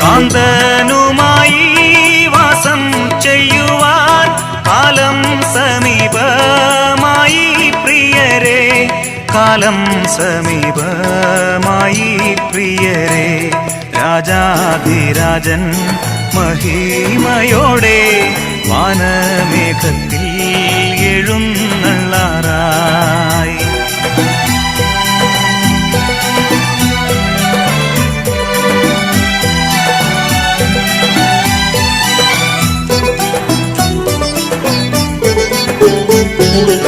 കാന്തനുമായി വാസം ചെയ്യുവാൻ കാലം സമീപമായി പ്രിയരെ കാലം സമീപമായി പ്രിയരെ രാജാധിരാജൻ മഹിമയോടെ